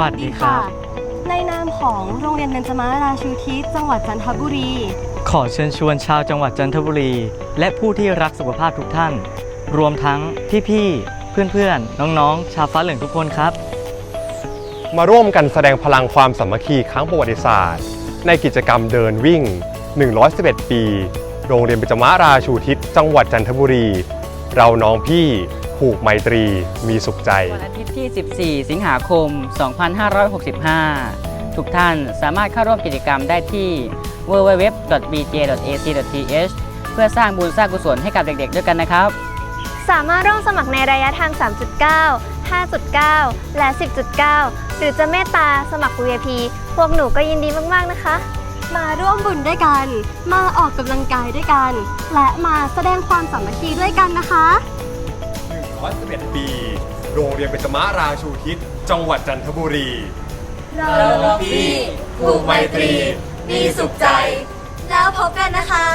วัสดีครับในนามของโรงเรียนเบญจมาราชูทิศจังหวัดจันทบุรี ขอเชิญชวนชาวจังหวัดจันทบุรี และผู้ที่รักสุขภาพทุกท่าน รวมทั้งพี่ๆ เพื่อนๆ น้องๆ ชาวฟ้าเหลืองทุกคนครับ มาร่วมกันแสดงพลังความสามัคคีครั้งประวัติศาสตร์ ในกิจกรรมเดินวิ่ง 111 ปี โรงเรียนเบญจมาราชูทิศจังหวัดจันทบุรี เราน้องพี่ ผูกไมตรีมีสุขใจ วันอาทิตย์ที่ 14 สิงหาคม 2565 ทุกท่านสามารถเข้าร่วมกิจกรรมได้ที่ www.bj.ac.th เพื่อสร้างบุญสร้างกุศลให้กับเด็กๆ ด้วยกันนะครับ สามารถร่วมสมัครในระยะทาง 3.9 5.9 และ 10.9 หรือจะเมตตาสมัคร VIP พวกหนูก็ยินดีมากๆนะคะ มาร่วมบุญด้วยกัน มาออกกำลังกายด้วยกัน และมาแสดงความสามัคคีด้วยกันนะคะ 111 ปี โรงเรียนเบญจมาราชูทิศ จังหวัดจันทบุรี เราพี่ผูกไมตรี มีสุขใจ แล้วพบกันนะคะ